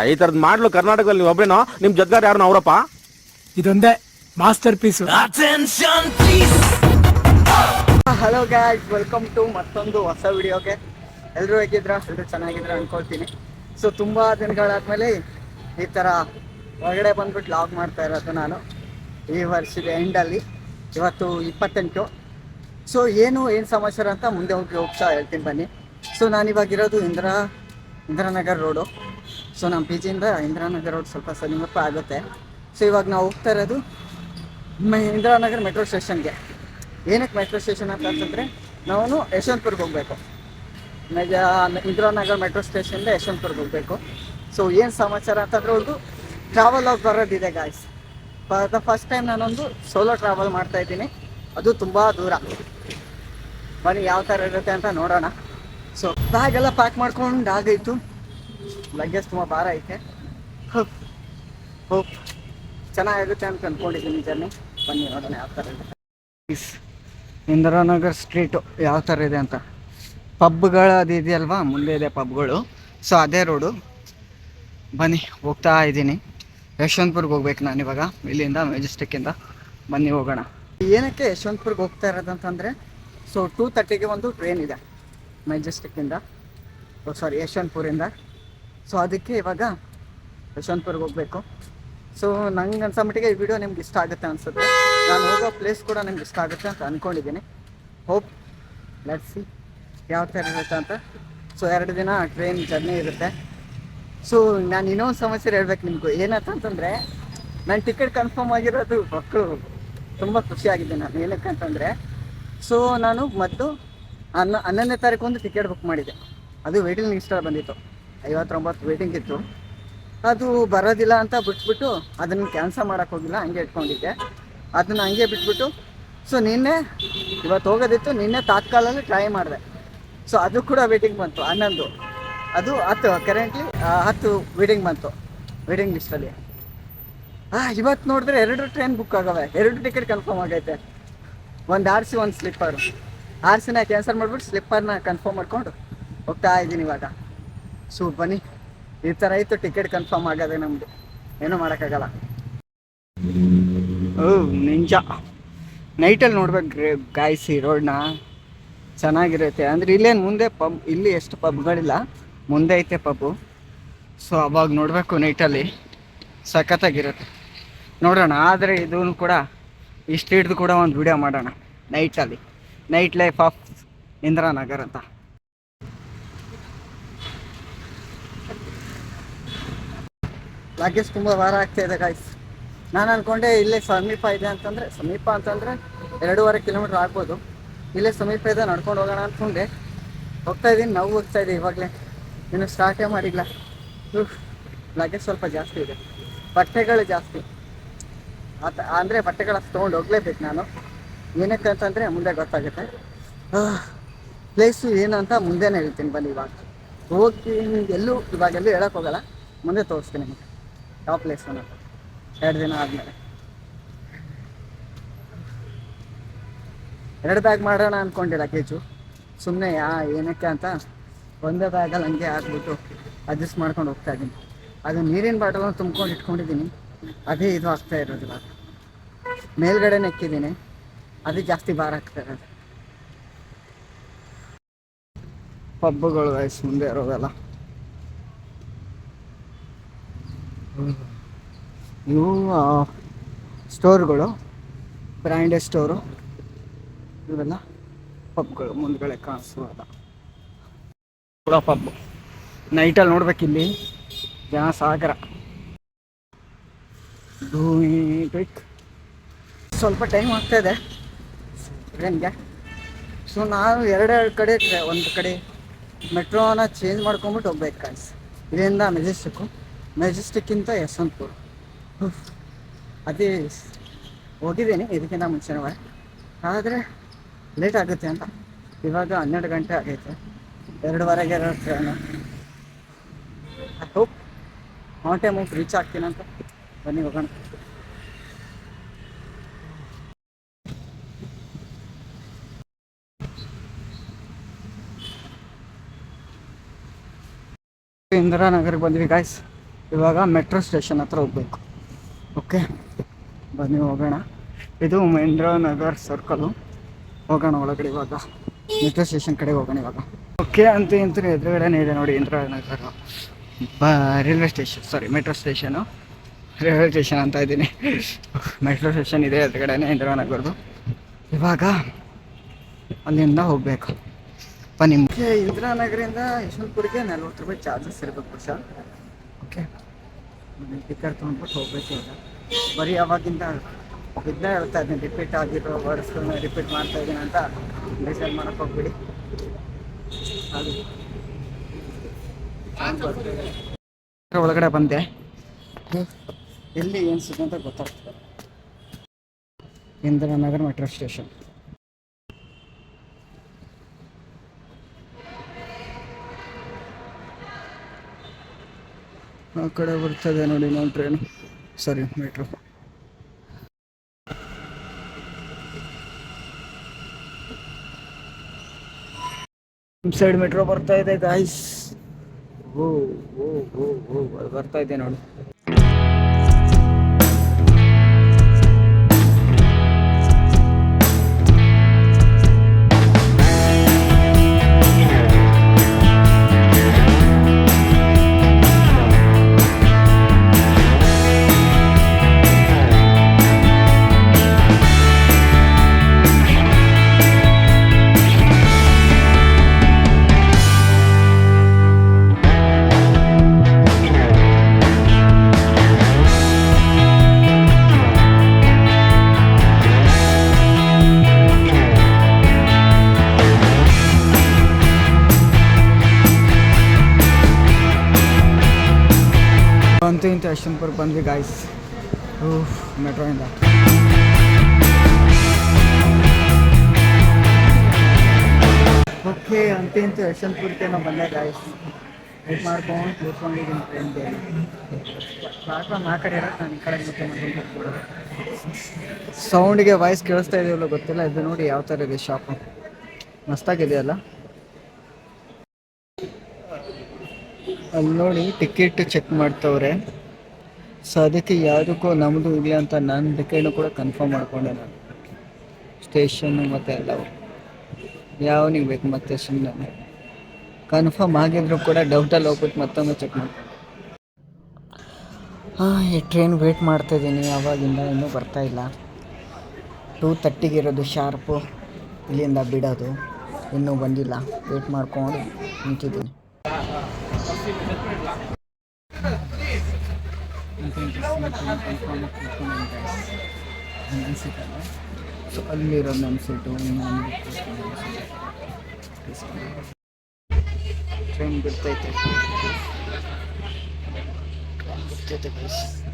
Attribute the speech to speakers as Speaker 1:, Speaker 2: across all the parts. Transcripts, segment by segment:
Speaker 1: ಈ ತರದ್ ಮಾಡ್ಲು ಕರ್ನಾಟಕದಲ್ಲಿ ನೀವು ಒಬ್ರೇನೋ ನಿಮ್ ಜೊತೆಗಾರ ಯಾರು ಅವರಪ್ಪ?
Speaker 2: ಇದೊಂದೇ master piece.
Speaker 3: Hello guys welcome to ಮತ್ತೊಂದು ಹೊಸ ವಿಡಿಯೋಗೆ. ಎಲ್ಲರೂ ಹೇಗಿದ್ರ ಎಲ್ಲರೂ ಚೆನ್ನಾಗಿದ್ರ ಅನ್ಕೊಳ್ತೀನಿ. ಸೊ ತುಂಬ ದಿನಗಳಾದ್ಮೇಲೆ ಈ ಥರ ಹೊರಗಡೆ ಬಂದ್ಬಿಟ್ಟು ಲಾಗ್ ಮಾಡ್ತಾ ಇರೋದು ನಾನು. ಈ ವರ್ಷದ ಎಂಡಲ್ಲಿ ಇವತ್ತು ಇಪ್ಪತ್ತೆಂಟು. ಸೊ ಏನು ಏನು ಸಮಾಚಾರ ಅಂತ ಮುಂದೆ ಹೋಗಿ ಹೋಗ್ತಾ ಹೇಳ್ತೀನಿ ಬನ್ನಿ. ಸೊ ನಾನಿವಾಗಿರೋದು ಇಂದಿರಾ ಇಂದಿರಾನಗರ್ ರೋಡು ಸೊ ನಮ್ಮ ಪಿ ಜಿಯಿಂದ ಇಂದಿರಾನಗರ್ ರೋಡ್ ಸ್ವಲ್ಪ ಸಮೀಪ ಆಗುತ್ತೆ. ಸೊ ಇವಾಗ ನಾವು ಹೋಗ್ತಾ ಇರೋದು ಇಂದಿರಾನಗರ್ ಮೆಟ್ರೋ ಸ್ಟೇಷನ್ಗೆ ಏನಕ್ಕೆ ಮೆಟ್ರೋ ಸ್ಟೇಷನ್ ಅಂತ ಅಂತಂದರೆ ನಾವು ಯಶವಂತಪುರ್ಗೆ ಹೋಗಬೇಕು. ನಗ ಇಂದಿರಾನಗರ್ ಮೆಟ್ರೋ ಸ್ಟೇಷನ್ದ ಯಶವಂತಪುರ್ಗೆ ಹೋಗಬೇಕು. ಸೊ ಏನು ಸಮಾಚಾರ ಅಂತಂದ್ರೆ ಒಂದು ಟ್ರಾವೆಲ್ ಆಗಿ ಬರೋದಿದೆ ಗಾಯ್ಸ್ ದ ಫಸ್ಟ್ ಟೈಮ್ ನಾನೊಂದು ಸೋಲೋ ಟ್ರಾವೆಲ್ ಮಾಡ್ತಾ ಇದ್ದೀನಿ. ಅದು ತುಂಬ ದೂರ. ಬನ್ನಿ, ಯಾವ ಥರ ಇರುತ್ತೆ ಅಂತ ನೋಡೋಣ. ಸೊ ಬ್ಯಾಗ್ ಎಲ್ಲ ಪ್ಯಾಕ್ ಮಾಡ್ಕೊಂಡು ಆಗೈತು ಲಗೇಜ್ ತುಂಬ ಭಾರ ಐತೆ. ಹೋಪ್ ಹೋಪ್ ಚೆನ್ನಾಗಿರುತ್ತೆ ಅಂತ ಅಂದ್ಕೊಂಡಿದ್ದೀನಿ ಜರ್ನಿ. ಬನ್ನಿ ನೋಡೋಣ ಯಾವ ಥರ ಇದೆ. ಪ್ಲೀಸ್ ಇಂದಿರಾನಗರ್ ಸ್ಟ್ರೀಟು ಯಾವ ಥರ ಇದೆ ಅಂತ. ಪಬ್ಗಳು ಅದು ಇದೆಯಲ್ವಾ ಮುಂದೆ ಇದೆ ಪಬ್ಗಳು. ಸೊ ಅದೇ ರೋಡು ಬನ್ನಿ ಹೋಗ್ತಾ ಇದ್ದೀನಿ. ಯಶವಂತಪುರ್ಗೆ ಹೋಗ್ಬೇಕು ನಾನು ಇವಾಗ. ಇಲ್ಲಿಂದ ಮೆಜೆಸ್ಟಿಕ್ಕಿಂದ ಬನ್ನಿ ಹೋಗೋಣ. ಏನಕ್ಕೆ ಯಶವಂತಪುರ್ಗೆ ಹೋಗ್ತಾ ಇರೋದಂತಂದರೆ ಸೊ ಟೂ ತರ್ಟಿಗೆ ಒಂದು ಟ್ರೈನ್ ಇದೆ. ಮೆಜೆಸ್ಟಿಕ್ಕಿಂದ ಸಾರಿ ಯಶವಂತಪುರಿಂದ ಸೊ ಅದಕ್ಕೆ ಇವಾಗ ಯಶವಂತಪುರ್ಗೆ ಹೋಗಬೇಕು. ಸೊ ನಂಗೆ ಅನ್ಸೋ ಮಟ್ಟಿಗೆ ಈ ವಿಡಿಯೋ ನಿಮ್ಗೆ ಇಷ್ಟ ಆಗುತ್ತೆ ಅನ್ಸುತ್ತೆ. ನಾನು ಹೋಗೋ ಪ್ಲೇಸ್ ಕೂಡ ನಿಮ್ಗೆ ಇಷ್ಟ ಆಗುತ್ತೆ ಅಂತ ಅಂದ್ಕೊಂಡಿದ್ದೀನಿ ಹೋಪ್ ಸಿ ಯಾವ ಥರ ಇರುತ್ತೆ ಅಂತ. ಸೊ ಎರಡು ದಿನ ಟ್ರೈನ್ ಜರ್ನಿ ಇರುತ್ತೆ. ಸೊ ನಾನು ಇನ್ನೊಂದು ಸಮಸ್ಯೆ ಹೇಳ್ಬೇಕು ನಿಮಗೂ. ಏನಂತ ಅಂತಂದರೆ ನನ್ನ ಟಿಕೆಟ್ ಕನ್ಫರ್ಮ್ ಆಗಿರೋದು ಮಕ್ಕಳು ತುಂಬ ಖುಷಿಯಾಗಿದ್ದೆ ನಾನು. ಏನಕ್ಕೆ ಅಂತಂದರೆ ಸೊ ನಾನು ಮತ್ತು ಹನ್ನ ಹನ್ನೊಂದನೇ ತಾರೀಕು ಒಂದು ಟಿಕೆಟ್ ಬುಕ್ ಮಾಡಿದ್ದೆ ಅದು ವೆಯ್ಟಿಂಗ್ ಲಿಸ್ಟಲ್ಲಿ ಬಂದಿತ್ತು. ಐವತ್ತೊಂಬತ್ತು ವೇಟಿಂಗ್ ಇತ್ತು. ಅದು ಬರೋದಿಲ್ಲ ಅಂತ ಬಿಟ್ಬಿಟ್ಟು ಅದನ್ನು ಕ್ಯಾನ್ಸಲ್ ಮಾಡೋಕ್ಕೆ ಹೋಗಿಲ್ಲ, ಹಂಗೆ ಇಟ್ಕೊಂಡಿದ್ದೆ. ಅದನ್ನು ಹಂಗೆ ಬಿಟ್ಬಿಟ್ಟು ಸೊ ನಿನ್ನೆ ಇವತ್ತು ಹೋಗೋದಿತ್ತು, ನಿನ್ನೆ ತಾತ್ಕಾಲಲ್ಲಿ ಟ್ರೈ ಮಾಡಿದೆ. ಸೊ ಅದು ಕೂಡ ವೇಟಿಂಗ್ ಬಂತು, ಹನ್ನೊಂದು. ಅದು ಹತ್ತು ಕರೆಂಟ್ಲಿ ಹತ್ತು ವೇಟಿಂಗ್ ಬಂತು ವೇಟಿಂಗ್ ಲಿಸ್ಟಲ್ಲಿ ಹಾಂ ಇವತ್ತು ನೋಡಿದ್ರೆ ಎರಡು ಟ್ರೈನ್ ಬುಕ್ ಆಗವೆ, ಎರಡು ಟಿಕೆಟ್ ಕನ್ಫರ್ಮ್ ಆಗೈತೆ. ಒಂದು ಆರ್ ಸಿ ಒಂದು ಸ್ಲಿಪ್ಪರು ಆರ್ಸಿನ ಕ್ಯಾನ್ಸಲ್ ಮಾಡಿಬಿಟ್ಟು ಸ್ಲಿಪ್ಪರ್ನ ಕನ್ಫರ್ಮ್ ಮಾಡ್ಕೊಂಡು ಹೋಗ್ತಾ ಇದ್ದೀನಿ ಇವಾಗ. ಸೊ ಬನ್ನಿ. ಈ ಥರ ಇತ್ತು ಟಿಕೆಟ್ ಕನ್ಫರ್ಮ್ ಆಗೋದೆ ನಮ್ಮದು ಏನೂ ಮಾಡೋಕ್ಕಾಗಲ್ಲ. ಓ, ನಿಂಜ. ನೈಟಲ್ಲಿ ನೋಡ್ಬೇಕು ಈ ರೋಡ್ನ ಚೆನ್ನಾಗಿರುತ್ತೆ. ಅಂದರೆ ಇಲ್ಲೇನು ಮುಂದೆ ಪಬ್ ಇಲ್ಲಿ ಎಷ್ಟು ಪಬ್ಗಳಿಲ್ಲ ಮುಂದೆ ಐತೆ ಪಬ್ಬು ಸೊ ಅವಾಗ ನೋಡಬೇಕು ನೈಟಲ್ಲಿ ಸಖತ್ತಾಗಿರುತ್ತೆ. ನೋಡೋಣ. ಆದರೆ ಇದೂ ಕೂಡ, ಇಷ್ಟು ಹಿಡಿದು ಕೂಡ ಒಂದು ವಿಡಿಯೋ ಮಾಡೋಣ. ನೈಟಲ್ಲಿ ನೈಟ್ ಲೈಫ್ ಆಫ್ ಇಂದಿರಾನಗರ್ ಅಂತ. ಲಗೇಜ್ ತುಂಬ ಭಾರ ಆಗ್ತಾ ಇದೆ ಗಾಯ್ಸ್ ನಾನು ಅನ್ಕೊಂಡೆ ಇಲ್ಲೇ ಸಮೀಪ ಇದೆ ಅಂತಂದರೆ, ಸಮೀಪ ಅಂತಂದರೆ ಎರಡೂವರೆ ಕಿಲೋಮೀಟ್ರ್ ಆಗ್ಬೋದು. ಇಲ್ಲೇ ಸಮೀಪ ಇದೆ, ನಡ್ಕೊಂಡು ಹೋಗೋಣ ಅಂದ್ಕೊಂಡೆ ಹೋಗ್ತಾ ಇದ್ದೀನಿ, ನಾವು ಹೋಗ್ತಾ ಇದ್ದೀವಿ ಇವಾಗಲೇ. ಇನ್ನು ಸ್ಟಾರ್ಟೇ ಮಾಡಿಲ್ಲ. ಲಗೇಜ್ ಸ್ವಲ್ಪ ಜಾಸ್ತಿ ಇದೆ. ಬಟ್ಟೆಗಳು ಜಾಸ್ತಿ. ಆತ, ಅಂದರೆ ಬಟ್ಟೆಗಳ ತೊಗೊಂಡು ಹೋಗ್ಲೇಬೇಕು ನಾನು. ಏನಕ್ಕೆ ಅಂತಂದರೆ ಮುಂದೆ ಗೊತ್ತಾಗುತ್ತೆ. ಪ್ಲೇಸು ಏನು ಅಂತ ಮುಂದೆನೇ ಹೇಳ್ತೀನಿ, ಬನ್ನಿ ಇವಾಗ. ಹೋಗಿ, ಎಲ್ಲೂ ಇವಾಗೆಲ್ಲೂ ಹೇಳೋಕ್ಕೋಗಲ್ಲ. ಮುಂದೆ ತೋರಿಸ್ತೀನಿ ನಿಮಗೆ. ಯಾವ ಪ್ಲೇಸ್ ಅನ್ನೋದು ಎರಡು ದಿನ ಆದ್ಮೇಲೆ. ಎರಡು ಬ್ಯಾಗ್ ಮಾಡೋಣ ಅಂದ್ಕೊಂಡಿಲ್ಲ ಕೇಜು. ಸುಮ್ಮನೆ ಯಾ, ಏನಕ್ಕೆ ಅಂತ? ಒಂದೇ ಬ್ಯಾಗಲ್ಲಿ ಹಂಗೆ ಹಾಕ್ಬಿಟ್ಟು ಅಡ್ಜಸ್ಟ್ ಮಾಡ್ಕೊಂಡು ಹೋಗ್ತಾ ಇದ್ದೀನಿ. ಅದು ನೀರಿನ ಬಾಟಲ್ ತುಂಬ್ಕೊಂಡು ಇಟ್ಕೊಂಡಿದ್ದೀನಿ. ಅದೇ ಇದು ಆಗ್ತಾ ಇರೋದಿಲ್ಲ. ಮೇಲ್ಗಡೆ ನೆಕ್ಕಿದ್ದೀನಿ. ಅದೇ ಜಾಸ್ತಿ ಭಾರ ಆಗ್ತಾ ಇರೋದು. ಪಬ್ಬುಗಳು ವಯಸ್ಸು ಮುಂದೆ ಇರೋದೆಲ್ಲ. ಇವು ಸ್ಟೋರ್ಗಳು ಬ್ರ್ಯಾಂಡೆಡ್ ಸ್ಟೋರು, ಇವೆಲ್ಲ ಪಬ್ಗಳು ಮುಂದ್ಗಡೆ ಕಾಣಿಸುವಲ್ಲ ಕೂಡ ಪಬ್. ನೈಟಲ್ಲಿ ನೋಡ್ಬೇಕು ಇಲ್ಲಿ ಜನ ಸಾಗರ ಸ್ವಲ್ಪ ಟೈಮ್ ಆಗ್ತಾ ಇದೆ ಟ್ರೈನ್ಗೆ. ಸೊ ನಾನು ಎರಡೆರಡು ಕಡೆ ಒಂದು ಕಡೆ ಮೆಟ್ರೋನ ಚೇಂಜ್ ಮಾಡ್ಕೊಂಬಿಟ್ಟು ಹೋಗ್ಬೇಕು ಕಾಯ್ಸ್ ಇದರಿಂದ ಮೆಜೆಸ್ಟಿಕ್ಕು. ಮೆಜೆಸ್ಟಿಕ್ಕಿಂತ ಯಶವಂತಪುರ. ಅದೇ ಹೋಗಿದ್ದೀನಿ ಇದಕ್ಕಿಂತ ಮುಂಚೆನೇ. ಆದರೆ ಲೇಟ್ ಆಗುತ್ತೆ ಅಂತ. ಇವಾಗ ಹನ್ನೆರಡು ಗಂಟೆ ಆಗೈತೆ. ಎರಡುವರೆಗೆ ಇರೋ train I hope on time ಹೋಗಿ ರೀಚ್ ಆಗ್ತೀನಂತ ಬನ್ನಿ ಹೋಗೋಣ. ಇಂದಿರಾನಗರ್ಗೆ ಬಂದ್ವಿ ಗಾಯ್ಸ್ ಇವಾಗ ಮೆಟ್ರೋ ಸ್ಟೇಷನ್ ಹತ್ರ ಹೋಗ್ಬೇಕು. ಓಕೆ? ಬನ್ನಿ, ಹೋಗೋಣ. ಇದು ನಗರ್ ಸರ್ಕಲು. ಹೋಗೋಣ ಒಳಗಡೆ ಇವಾಗ. ಮೆಟ್ರೋ ಸ್ಟೇಷನ್ ಕಡೆ ಹೋಗೋಣ ಇವಾಗ. ಓಕೆ, ಅಂತ ಇಂತ ಎದುರುಗಡೆನೇ ಇದೆ ನೋಡಿ, ಇಂದ್ರ ನಗರ್. ಬ, railway station sorry metro station. Railway station ಅಂತ ಇದ್ದೀನಿ. ಮೆಟ್ರೋ ಸ್ಟೇಷನ್ ಇದೆ ಎದುರುಗಡೆನೇ ಇಂದಿರಾನಗರ್ದು ಇವಾಗ ಅಲ್ಲಿಂದ ಹೋಗಬೇಕು. ಬನ್ನಿ. ಇಂದಿರಾನಗರಿಂದ ಯಶವಂತಪುರಿಗೆ ನಲ್ವತ್ತು ರೂಪಾಯಿ ಚಾರ್ಜಸ್ ಇರಬೇಕು ಸರ್. ಓಕೆ? ಟಿಕೆಟ್ ತೊಗೊಂಡ್ಬಿಟ್ಟು ಹೋಗ್ಬೇಕು ಈಗ ಬರೀ ಅವಾಗಿಂದ ಇದ್ದೇ ಹೇಳ್ತಾ ಇದ್ದೀನಿ, ರಿಪೀಟ್ ಆಗಿರೋ ವರ್ಡ್ಸ್ಗಳನ್ನ ರಿಪೀಟ್ ಮಾಡ್ತಾ ಇದ್ದೀನಿ ಅಂತ ಡಿಸೈಡ್ ಮಾಡಕ್ಕೆ ಹೋಗ್ಬಿಡಿ. ಒಳಗಡೆ ಬಂದೆ. ಎಲ್ಲಿ ಏನು ಸಿಗುತ್ತೆ ಅಂತ ಗೊತ್ತಾಗ್ತದೆ ಇಂದಿರಾನಗರ್ ಮೆಟ್ರೋ ಸ್ಟೇಷನ್. ಆ ಕಡೆ ಬರ್ತದೆ ನೋಡಿ ನಾನು train sorry metro side metro ಬರ್ತಾ ಇದೆ ಗಾಯ್ಸ್ ಓ ಓ ಓ ಓ ಅದು ಬರ್ತಾ ಇದೆ ನೋಡಿ. ಅಂತೂ ಇಂತ ಯಶವಂತಪುರ ಬಂದ್ವಿ ಗಾಯ್ಸ್ ಮೆಟ್ರೋ ಇಲ್ಲ ಓಕೆ ಅಂತೂ ಇಂತ ಯಶವಂತಪುರಕ್ಕೆ ನಾವು ಬಂದೆ ಗಾಯ್ಸ್ ವೇಟ್ ಮಾಡ್ಕೊಂಡು ಕೂತ್ಕೊಂಡಿದ್ದೀನಿ ಫ್ರೆಂಡ್ಗೆ ಪ್ಲಾಟ್ಫಾರ್ಮ್ ಆ ಕಡೆ ಇರೋದು ನಾನು ಈ ಕಡೆ ಸೌಂಡಿಗೆ ವಾಯ್ಸ್ ಕೇಳಿಸ್ತಾ ಇದೆಯಲ್ಲ ಗೊತ್ತಿಲ್ಲ ಇದು ನೋಡಿ ಯಾವ ಥರ ಇದೆ ಶಾಪು ಮಸ್ತಾಗಿದೆಯಲ್ಲ ಅಲ್ಲಿ ನೋಡಿ ಟಿಕೆಟ್ ಚೆಕ್ ಮಾಡ್ತವ್ರೆ. ಸೊ ಅದಕ್ಕೆ ಯಾವುದಕ್ಕೂ ನಮ್ಮದು ಇಲ್ಲ ಅಂತ ನನ್ನ ಟಿಕೆಟ್ನು ಕೂಡ ಕನ್ಫರ್ಮ್ ಮಾಡಿಕೊಂಡೆ ನಾನು. ಸ್ಟೇಷನ್ನು ಮತ್ತು ಎಲ್ಲವು. ಯಾವನಿಗೆ ಬೇಕು ಮತ್ತೆ ಸುಮ್ಮನೆ ಕನ್ಫರ್ಮ್ ಆಗಿದ್ರು ಕೂಡ ಡೌಟಲ್ಲಿ ಹೋಗ್ಬಿಟ್ಟು ಮತ್ತೊಮ್ಮೆ ಚೆಕ್ ಮಾಡಿ ಹಾಂ ಈ ಟ್ರೈನ್ ವೇಟ್ ಮಾಡ್ತಾ ಇದ್ದೀನಿ. ಆವಾಗಿಂದ ಇನ್ನೂ ಬರ್ತಾ ಇಲ್ಲ. ಟೂ ತರ್ಟಿಗಿರೋದು ಶಾರ್ಪು ಇಲ್ಲಿಂದ ಬಿಡೋದು. ಇನ್ನೂ ಬಂದಿಲ್ಲ. ವೇಟ್ ಮಾಡ್ಕೊಂಡು ನಿಂತಿದ್ದೀನಿ. So Almira ma'am sa ito yung mga nag-request ko na sa Try and good title. Good title guys.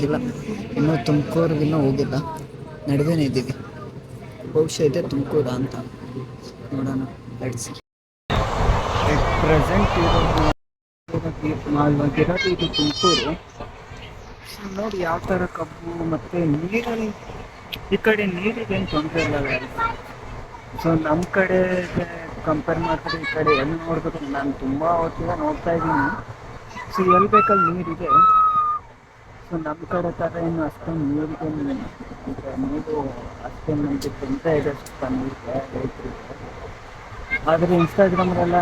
Speaker 3: ಗೊತ್ತಿಲ್ಲ. ಇನ್ನೂ ತುಮಕೂರಿಗೆ ಇನ್ನೂ ಹೋಗಿಲ್ಲ. ನಡುವೆನೇ ಇದ್ದೀವಿ. ಬಹುಶಃ ಇದೆ ತುಮಕೂರ ಅಂತ. ನೋಡೋಣ ಲೆಟ್ಸ್ ಪ್ರೆಸೆಂಟ್ ಇರೋದು ಇದು ತುಮಕೂರು. ನೋಡಿ ಯಾವ ಥರ ಕಬ್ಬು ಮತ್ತು ನೀರಲ್ಲಿ, ಈ ಕಡೆ ನೀರಿಗೆ ಏನು ತೊಂದರೆ ಇಲ್ಲ ಸೊ ನಮ್ಮ ಕಡೆ ಕಂಪೇರ್ ಮಾಡಿದ್ರೆ ಈ ಕಡೆ ಎಲ್ಲಿ ನೋಡ್ಬೇಕು ನಾನು ತುಂಬ ಹೊತ್ತಿಗೆ ನೋಡ್ತಾ ಇದ್ದೀನಿ. ಸೊ ಎಲ್ಲಿ ಬೇಕಲ್ಲಿ ನೀರಿದೆ. ಸೊ ನಮ್ಮ ಕಡೆ ಥರ ಏನು ಅಷ್ಟೊಂದು ನೀರಿಗೆ ಅಂದರೆ ನೀರು ಅಷ್ಟೊಂದು ನಮಗೆ ತೊಂದರೆ ಇದೆ ನೀರಿಗೆ ರೈತರಿಗೆ. ಆದರೆ ಇನ್ಸ್ಟಾಗ್ರಾಮ್ಗೆಲ್ಲ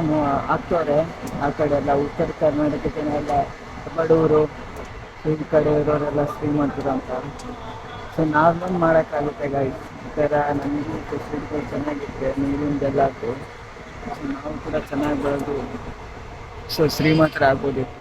Speaker 3: ಹಾಕ್ತವ್ರೆ ಆ ಕಡೆ ಎಲ್ಲ ಉತ್ತರ ಕರ್ನಾಟಕ ಜನ ಎಲ್ಲ ಬಡವರು, ಈ ಕಡೆ ಇರೋರೆಲ್ಲ ಶ್ರೀಮಂತರು ಅಂತ. ಸೊ ನಾರ್ಮಲ್ ಮಾಡೋಕ್ಕಾಗುತ್ತೆ ಗಾಯ್ಸ್ ಈ ಥರ ನಮಗೂ ಫೆಸಿಲಿಟಿಗಳು ಚೆನ್ನಾಗಿದೆ ನೀರಿಂದೆಲ್ಲ ಸೊ ನಾವು ಕೂಡ ಚೆನ್ನಾಗಿ ಬೆಳೆದು, ಸೊ ಶ್ರೀಮಂತರಾಗ್ಬೋದಿತ್ತು